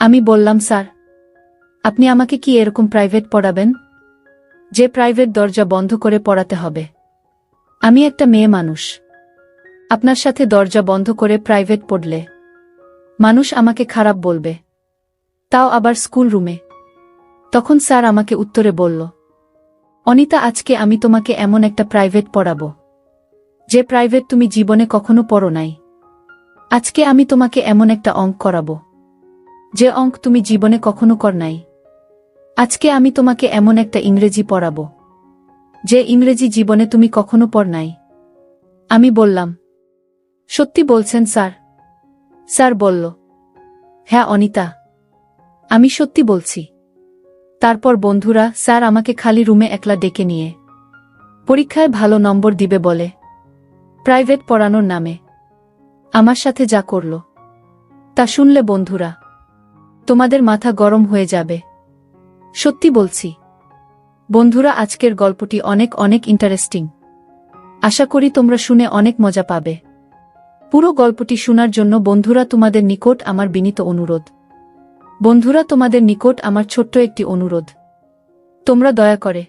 আমি বললাম, স্যার, আপনি আমাকে কি এরকম প্রাইভেট পড়াবেন? যে প্রাইভেট দরজা বন্ধ করে পড়াতে হবে। আমি একটা মেয়ে মানুষ। আপনার সাথে দরজা বন্ধ করে প্রাইভেট পড়লে মানুষ আমাকে খারাপ বলবে। তাও আবার স্কুল রুমে। তখন স্যার আমাকে উত্তরে বলল, অনিতা, আজকে আমি তোমাকে এমন একটা প্রাইভেট পড়াবো। যে প্রাইভেট তুমি জীবনে কখনো পড়ো নাই। আজকে আমি তোমাকে এমন একটা অঙ্ক করাবো। যে অঙ্ক তুমি জীবনে কখনো কর নাই। আজকে আমি তোমাকে এমন একটা ইংরেজি পড়াবো, যে ইংরেজি জীবনে তুমি কখনো পড় নাই। আমি বললাম, সত্যি বলছেন স্যার। স্যার বলল হ্যাঁ অনিতা, আমি সত্যি বলছি। তারপর বন্ধুরা স্যার আমাকে খালি রুমে একলা ডেকে নিয়ে পরীক্ষায় ভালো নম্বর দিবে বলে প্রাইভেট পড়ানোর নামে আমার সাথে যা করল, তা শুনলে বন্ধুরা তোমাদের মাথা গরম হয়ে যাবে। সত্যি বলছি। বন্ধুরা, আজকের গল্পটি অনেক অনেক ইন্টারেস্টিং আশা করি তোমরা শুনে অনেক মজা পাবে। পুরো গল্পটি শোনার জন্য বন্ধুরা, তোমাদের নিকট আমার বিনীত অনুরোধ। বন্ধুরা, তোমাদের নিকট আমার ছোট্ট একটি অনুরোধ। তোমরা দয়া করে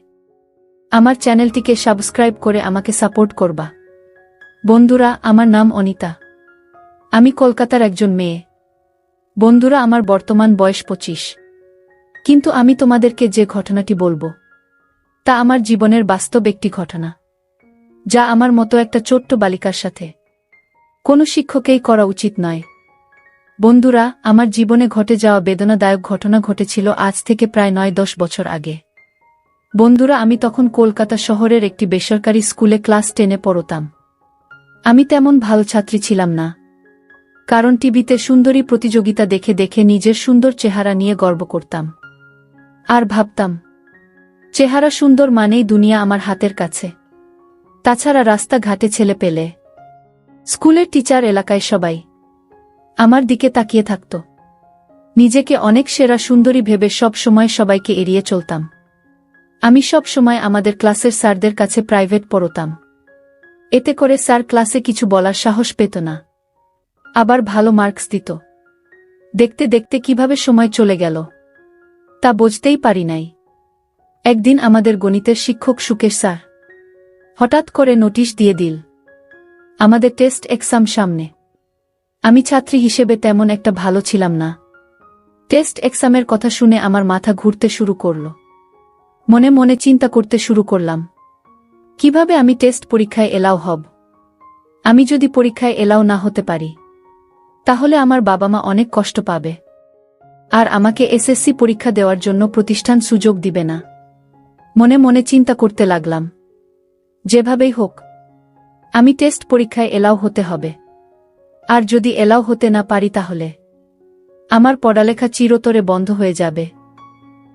আমার চ্যানেলটিকে সাবস্ক্রাইব করে আমাকে সাপোর্ট করবা। বন্ধুরা, আমার নাম অনিতা। আমি কলকাতার একজন মেয়ে। বন্ধুরা, আমার বর্তমান বয়স পঁচিশ। কিন্তু আমি তোমাদেরকে যে ঘটনাটি বলব, তা আমার জীবনের বাস্তব একটি ঘটনা, যা আমার মতো একটা ছোট্ট বালিকার সাথে। কোনো শিক্ষকেই করা উচিত নয়। বন্ধুরা, আমার জীবনে ঘটে যাওয়া বেদনাদায়ক ঘটনা ঘটেছিল আজ থেকে প্রায় নয়, দশ বছর আগে। বন্ধুরা, আমি তখন কলকাতা শহরের একটি বেসরকারি স্কুলে ক্লাস টেনে পড়তাম। আমি তেমন ভালো ছাত্রী ছিলাম না। কারণ টিভিতে সুন্দরী প্রতিযোগিতা দেখে দেখে নিজের সুন্দর চেহারা নিয়ে গর্ব করতাম। আর ভাবতাম, চেহারা সুন্দর মানেই দুনিয়া আমার হাতের কাছে। তাছাড়া রাস্তাঘাটে ছেলে পেলে, স্কুলের টিচার এলাকায় সবাই আমার দিকে তাকিয়ে থাকত। নিজেকে অনেক সেরা সুন্দরী ভেবে সব সময় সবাইকে এড়িয়ে চলতাম। আমি সব সময় আমাদের ক্লাসের স্যারদের কাছে প্রাইভেট পড়তাম। এতে করে স্যার ক্লাসে কিছু বলার সাহস পেত না। আবার ভালো মার্কস দিত। দেখতে দেখতে কীভাবে সময় চলে গেল, তা বুঝতেই পারি নাই। একদিন আমাদের গণিতের শিক্ষক সুকেশ স্যার হঠাৎ করে নোটিশ দিয়ে দিল, আমাদের টেস্ট এক্সাম সামনে। আমি ছাত্রী হিসেবে তেমন একটা ভালো ছিলাম না। টেস্ট এক্সামের কথা শুনে আমার মাথা ঘুরতে শুরু করল। মনে মনে চিন্তা করতে শুরু করলাম, কীভাবে আমি টেস্ট পরীক্ষায় এলাও হব? আমি যদি পরীক্ষায় এলাও না হতে পারি তাহলে আমার বাবা মা অনেক কষ্ট পাবে। আর আমাকে এসএসসি পরীক্ষা দেওয়ার জন্য প্রতিষ্ঠান সুযোগ দিবে না। মনে মনে চিন্তা করতে লাগলাম। যেভাবেই হোক, আমি টেস্ট পরীক্ষায় এলাও হতে হবে। আর যদি এলাও হতে না পারি তাহলে, আমার পড়ালেখা চিরতরে বন্ধ হয়ে যাবে।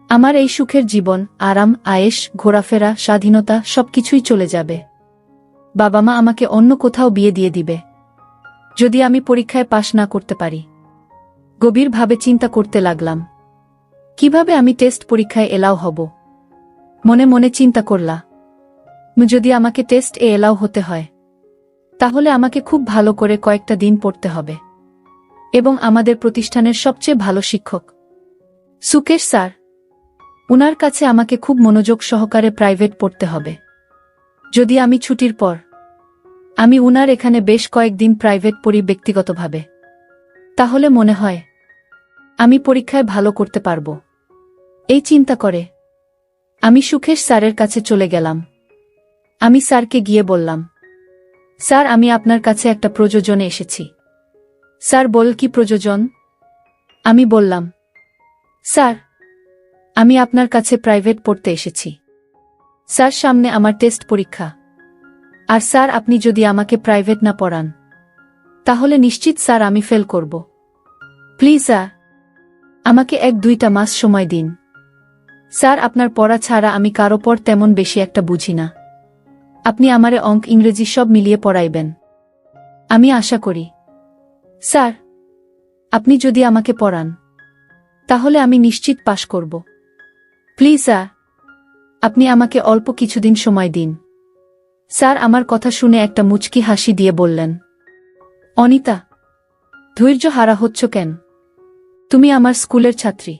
আমার এই সুখের জীবন, আরাম আয়েস ঘোরাফেরা, স্বাধীনতা সবকিছুই চলে যাবে। বাবা মা আমাকে অন্য কোথাও বিয়ে দিয়ে দিবে। যদি আমি পরীক্ষায় পাশ না করতে পারি। গভীরভাবে চিন্তা করতে লাগলাম। কীভাবে আমি টেস্ট পরীক্ষায় এলাও হব? মনে মনে চিন্তা করলা। যদি আমাকে টেস্ট এ এলাও হতে হয়, তাহলে আমাকে খুব ভালো করে কয়েকটা দিন পড়তে হবে। এবং আমাদের প্রতিষ্ঠানের সবচেয়ে ভালো শিক্ষক। সুকেশ স্যার, উনার কাছে আমাকে খুব মনোযোগ সহকারে প্রাইভেট পড়তে হবে। যদি আমি ছুটির পর আমি উনার এখানে বেশ কয়েকদিন প্রাইভেট পড়ি ব্যক্তিগতভাবে। তাহলে মনে হয়, আমি পরীক্ষায় ভালো করতে পারব। এই চিন্তা করে, আমি সুখেশ স্যারের কাছে চলে গেলাম। আমি স্যারকে গিয়ে বললাম, স্যার, আমি আপনার কাছে একটা প্রযোজনে এসেছি। স্যার বল, কি প্রযোজন? আমি বললাম, স্যার, আমি আপনার কাছে প্রাইভেট পড়তে এসেছি। স্যার, সামনে আমার টেস্ট পরীক্ষা। আর স্যার, আপনি যদি আমাকে প্রাইভেট না পড়ান, তাহলে নিশ্চিত স্যার আমি ফেল করব। প্লিজ স্যার, আমাকে এক দুইটা মাস সময় দিন। স্যার, আপনার পড়া ছাড়া আমি কারও পর তেমন বেশি একটা বুঝি না। আপনি আমারে অঙ্ক, ইংরেজি সব মিলিয়ে পড়াইবেন। আমি আশা করি। স্যার, আপনি যদি আমাকে পড়ান, তাহলে আমি নিশ্চিত পাশ করব। প্লিজ স্যার, আপনি আমাকে অল্প কিছুদিন সময় দিন। স্যার, আমার কথা শুনে একটা মুচকি হাসি দিয়ে বললেন, অনিতা, ধৈর্য হারা হচ্ছ কেন? তুমি আমার স্কুলের ছাত্রী।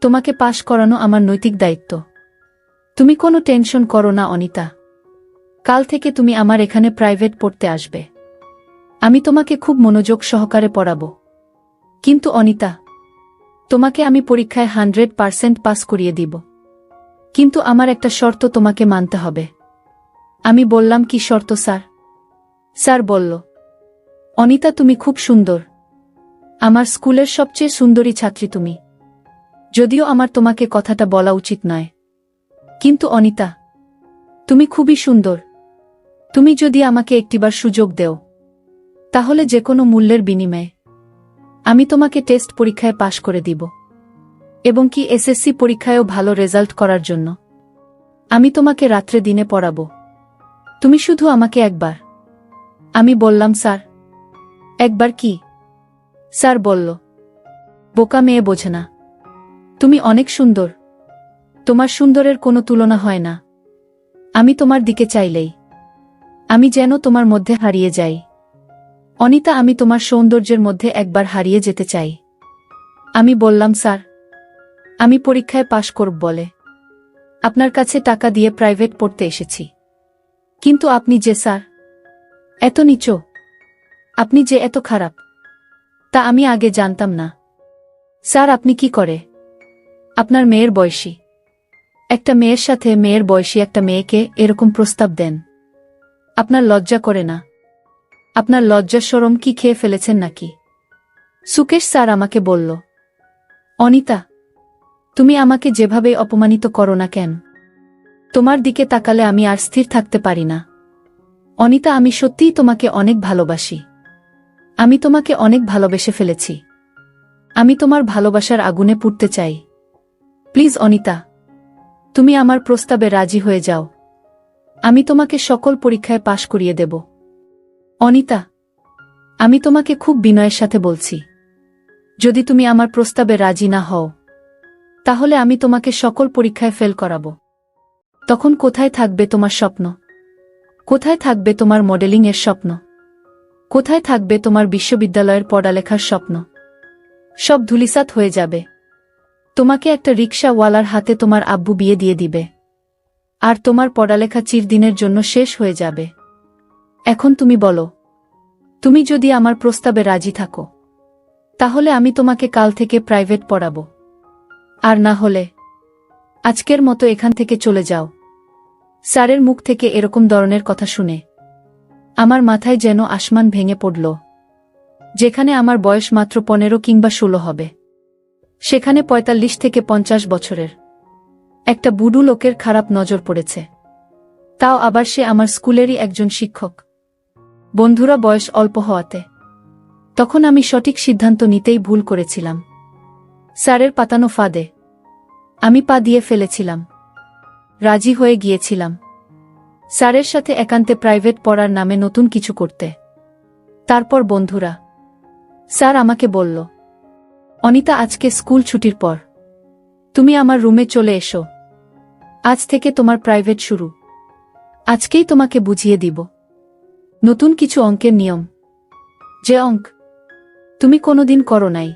তোমাকে পাশ করানো আমার নৈতিক দায়িত্ব। তুমি কোনো টেনশন করো না, অনিতা। কাল থেকে তুমি আমার এখানে প্রাইভেট পড়তে আসবে। আমি তোমাকে খুব মনোযোগ সহকারে পড়াবো। কিন্তু অনিতা, তোমাকে আমি পরীক্ষায় হান্ড্রেড পার্সেন্ট পাস করিয়ে দিব। কিন্তু আমার একটা শর্ত তোমাকে মানতে হবে। আমি বললাম, কি শর্ত, স্যার? স্যার বলল, অনিতা, তুমি খুব সুন্দর। আমার স্কুলের সবচেয়ে সুন্দরী ছাত্রী তুমি। যদিও আমার তোমাকে কথাটা বলা উচিত নয়। কিন্তু অনিতা, তুমি খুবই সুন্দর। তুমি যদি আমাকে একটিবার সুযোগ দেও, তাহলে যে কোনো মূল্যের বিনিময়ে আমি তোমাকে টেস্ট পরীক্ষায় পাশ করে দিব এবং কি এসএসসি পরীক্ষায়ও ভালো রেজাল্ট করার জন্য। আমি তোমাকে রাত্রে দিনে পড়াবো। তুমি শুধু আমাকে একবার। আমি বললাম, স্যার। একবার কি? স্যার, বলল, বোকা মেয়ে বোঝে না। তুমি অনেক সুন্দর। তোমার সুন্দরের কোনো তুলনা হয় না। আমি তোমার দিকে চাইলেই। আমি যেন তোমার মধ্যে হারিয়ে যাই। অনিতা, আমি তোমার সৌন্দর্যের মধ্যে একবার হারিয়ে যেতে চাই। আমি বললাম, স্যার। আমি পরীক্ষায় পাশ করব বলে। আপনার কাছে টাকা দিয়ে প্রাইভেট পড়তে এসেছি। কিন্তু আপনি যে, স্যার, এত নিচো, আপনি যে এত খারাপ, তা আমি আগে জানতাম না। স্যার, আপনি কি করে? আপনার মেয়ের বয়সী। একটা মেয়ের সাথে মেয়ের বয়সী একটা মেয়েকে এরকম প্রস্তাব দেন। আপনার লজ্জা করে না? আপনার লজ্জা সরম কি খেয়ে ফেলেছেন নাকি? সুকেশ স্যার আমাকে বলল, অনিতা, তুমি আমাকে যেভাবে অপমানিত করো না কেন? তোমার দিকে তাকালে আমি আর স্থির থাকতে পারি না। অনিতা, আমি সত্যিই তোমাকে অনেক ভালোবাসি। আমি তোমাকে অনেক ভালোবেসে ফেলেছি। আমি তোমার ভালোবাসার আগুনে পুড়তে চাই। প্লিজ, অনিতা, তুমি আমার প্রস্তাবে রাজি হয়ে যাও। আমি তোমাকে সকল পরীক্ষায় পাশ করিয়ে দেব। অনিতা, আমি তোমাকে খুব বিনয়ের সাথে বলছি। যদি তুমি আমার প্রস্তাবে রাজি না হও, তাহলে আমি তোমাকে সকল পরীক্ষায় ফেল করাবো। তখন কোথায় থাকবে তোমার স্বপ্ন? কোথায় থাকবে তোমার মডেলিং এর স্বপ্ন? কোথায় থাকবে তোমার বিশ্ববিদ্যালয়ের পড়ালেখার স্বপ্ন? সব ধুলিসাত হয়ে যাবে। তোমাকে একটা রিক্সাওয়ালার হাতে তোমার আব্বু বিয়ে দিয়ে দিবে। আর তোমার পড়ালেখা চিরদিনের জন্য শেষ হয়ে যাবে। এখন তুমি বলো, তুমি যদি আমার প্রস্তাবে রাজি থাকো, তাহলে আমি তোমাকে কাল থেকে প্রাইভেট পড়াবো। আর না হলে, আজকের মতো এখান থেকে চলে যাও। স্যারের মুখ থেকে এরকম ধরনের কথা শুনে আমার মাথায় যেন আসমান ভেঙে পড়ল, যেখানে আমার বয়স মাত্র পনেরো কিংবা ষোলো হবে। সেখানে পঁয়তাল্লিশ থেকে পঞ্চাশ বছরের একটা বুড়ু লোকের খারাপ নজর পড়েছে। তাও আবার সে আমার স্কুলেরই একজন শিক্ষক। বন্ধুরা বয়স অল্প হওয়াতে। তখন আমি সঠিক সিদ্ধান্ত নিতেই ভুল করেছিলাম। স্যারের পাতানো ফাঁদে আমি পা দিয়ে ফেলেছিলাম। রাজি হয়ে গিয়েছিলাম। স্যারের সাথে একান্তে প্রাইভেট পড়ার নামে নতুন কিছু করতে। তারপর বন্ধুরা, স্যার আমাকে বলল, অনিতা, আজকে স্কুল ছুটির পর। তুমি আমার রুমে চলে এসো। আজ থেকে তোমার প্রাইভেট শুরু। আজকেই তোমাকে বুঝিয়ে দিব। নতুন কিছু অঙ্কের নিয়ম। যে অঙ্ক তুমি কোনোদিন করো নাই।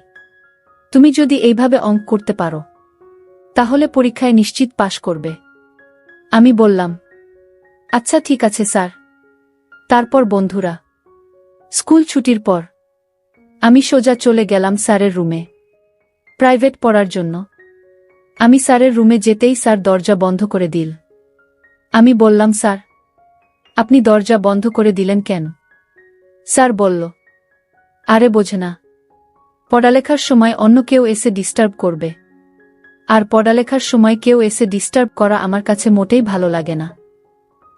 তুমি যদি এইভাবে অঙ্ক করতে পারো, তাহলে পরীক্ষায় নিশ্চিত পাশ করবে। আমি বললাম আচ্ছা ঠিক আছে, স্যার। তারপর বন্ধুরা, স্কুল ছুটির পর, আমি সোজা চলে গেলাম স্যারের রুমে। প্রাইভেট পড়ার জন্য। আমি স্যারের রুমে যেতেই স্যার দরজা বন্ধ করে দিল। আমি বললাম, স্যার, আপনি দরজা বন্ধ করে দিলেন কেন? স্যার বলল, আরে, বোঝে না। পড়ালেখার সময় অন্য কেউ এসে ডিস্টার্ব করবে। আর পড়ালেখার সময় কেউ এসে ডিস্টার্ব করা আমার কাছে মোটেই ভালো লাগে না।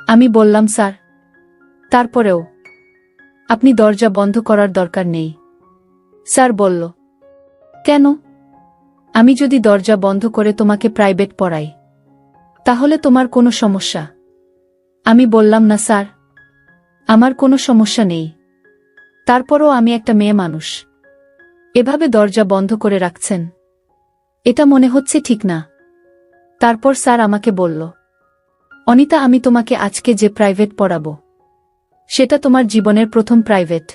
আমি বললাম, স্যার। তারপরেও, আপনি দরজা বন্ধ করার দরকার নেই। স্যার বলল, কেন? আমি যদি দরজা বন্ধ করে তোমাকে প্রাইভেট পড়াই, তাহলে তোমার কোনো সমস্যা? আমি বললাম, না, স্যার, আমার কোনো সমস্যা নেই। তারপরও আমি একটা মেয়ে মানুষ। এভাবে দরজা বন্ধ করে রাখছেন। এটা মনে হচ্ছে ঠিক না। তারপর স্যার আমাকে বলল, অনিতা, আমি তোমাকে আজকে যে প্রাইভেট পড়াবো, সেটা তোমার জীবনের প্রথম প্রাইভেট।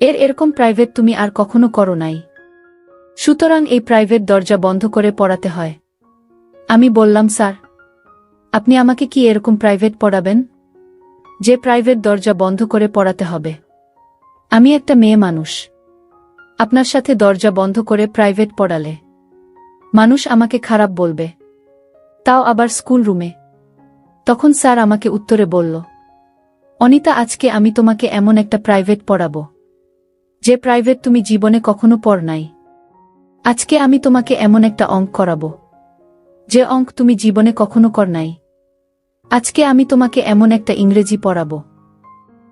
এর এরকম প্রাইভেট তুমি আর কখনো করো নাই। সুতরাং এই প্রাইভেট দরজা বন্ধ করে পড়াতে হয়। আমি বললাম, স্যার, আপনি আমাকে কি এরকম প্রাইভেট পড়াবেন? যে প্রাইভেট দরজা বন্ধ করে পড়াতে হবে। আমি একটা মেয়ে মানুষ। আপনার সাথে দরজা বন্ধ করে প্রাইভেট পড়ালে মানুষ আমাকে খারাপ বলবে। তাও আবার স্কুল রুমে। তখন স্যার আমাকে উত্তরে বলল, অনিতা, আজকে আমি তোমাকে এমন একটা প্রাইভেট পড়াবো। যে প্রাইভেট তুমি জীবনে কখনো পড় নাই। আজকে আমি তোমাকে এমন একটা অঙ্ক করাবো। যে অঙ্ক তুমি জীবনে কখনো কর নাই। আজকে আমি তোমাকে এমন একটা ইংরেজি পড়াবো।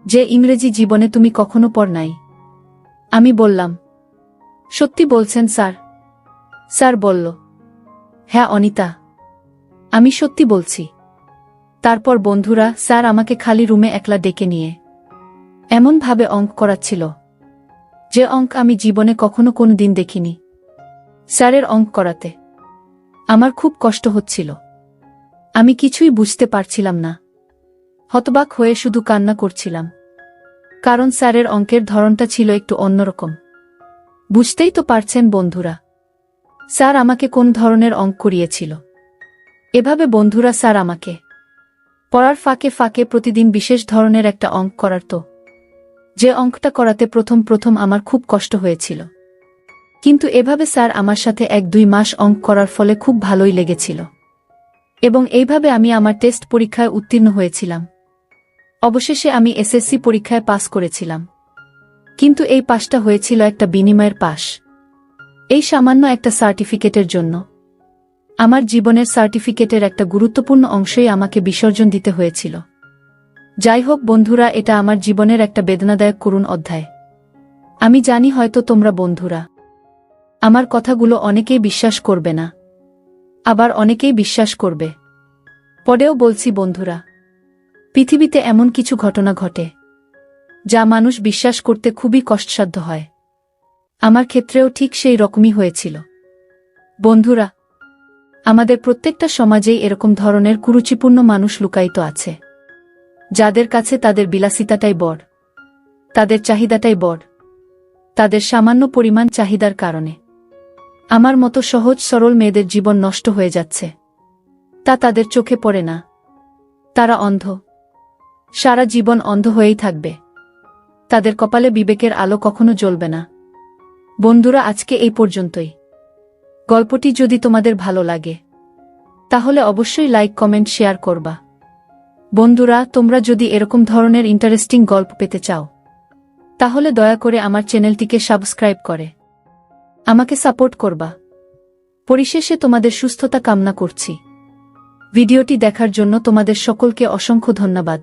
যে ইংরেজি জীবনে তুমি কখনো পড় নাই। আমি বললাম, সত্যি বলছেন স্যার স্যার বলল হ্যাঁ অনিতা, আমি সত্যি বলছি। তারপর বন্ধুরা, স্যার আমাকে খালি রুমে একলা ডেকে নিয়ে এমনভাবে অঙ্ক করাচ্ছিল যে অঙ্ক আমি জীবনে কখনো কোনো দিন দেখিনি। স্যারের অঙ্ক করাতে আমার খুব কষ্ট হচ্ছিল। আমি কিছুই বুঝতে পারছিলাম না। হতবাক হয়ে শুধু কান্না করছিলাম। কারণ স্যারের অঙ্কের ধরনটা ছিল একটু অন্যরকম। বুঝতেই তো পারছেন বন্ধুরা স্যার আমাকে কোন ধরনের অঙ্ক করিয়েছিল? এভাবে বন্ধুরা স্যার আমাকে পড়ার ফাঁকে ফাঁকে প্রতিদিন বিশেষ ধরনের একটা অঙ্ক করার তো। যে অঙ্কটা করাতে প্রথম প্রথম আমার খুব কষ্ট হয়েছিল। কিন্তু এভাবে স্যার আমার সাথে এক দুই মাস অঙ্ক করার ফলে খুব ভালোই লেগেছিল। এবং এইভাবে আমি আমার টেস্ট পরীক্ষায় উত্তীর্ণ হয়েছিলাম। অবশেষে আমি এসএসসি পরীক্ষায় পাস করেছিলাম। কিন্তু এই পাশটা হয়েছিল একটা বিনিময়ের পাশ এই সামান্য একটা সার্টিফিকেটের জন্য। আমার জীবনের সার্টিফিকেটের একটা গুরুত্বপূর্ণ অংশই আমাকে বিসর্জন দিতে হয়েছিল। যাই হোক বন্ধুরা, এটা আমার জীবনের একটা বেদনাদায়ক করুণ অধ্যায়। আমি জানি হয়তো তোমরা বন্ধুরা, আমার কথাগুলো অনেকেই বিশ্বাস করবে না, আবার অনেকেই বিশ্বাস করবে। পরেও বলছি বন্ধুরা, পৃথিবীতে এমন কিছু ঘটনা ঘটে, যা মানুষ বিশ্বাস করতে খুবই কষ্টসাধ্য হয়। আমার ক্ষেত্রেও ঠিক সেই রকমই হয়েছিল। বন্ধুরা, আমাদের প্রত্যেকটা সমাজেই এরকম ধরনের কুরুচিপূর্ণ মানুষ লুকায়িত আছে। যাদের কাছে তাদের বিলাসিতাটাই বড়, তাদের চাহিদাটাই বড়, তাদের সামান্য পরিমাণ চাহিদার কারণে। আমার মতো সহজ সরল মেয়েদের জীবন নষ্ট হয়ে যাচ্ছে। তা তাদের চোখে পড়ে না। তারা অন্ধ। সারা জীবন অন্ধ হয়েই থাকবে। তাদের কপালে বিবেকের আলো কখনো জ্বলবে না। বন্ধুরা, আজকে এই পর্যন্তই। গল্পটি যদি তোমাদের ভালো লাগে, তাহলে অবশ্যই লাইক, কমেন্ট, শেয়ার করবা। বন্ধুরা, তোমরা যদি এরকম ধরনের ইন্টারেস্টিং গল্প পেতে চাও, তাহলে দয়া করে আমার চ্যানেলটিকে সাবস্ক্রাইব করে। আমাকে সাপোর্ট করবা। পরিশেষে তোমাদের সুস্থতা কামনা করছি। ভিডিওটি দেখার জন্য তোমাদের সকলকে অসংখ্য ধন্যবাদ।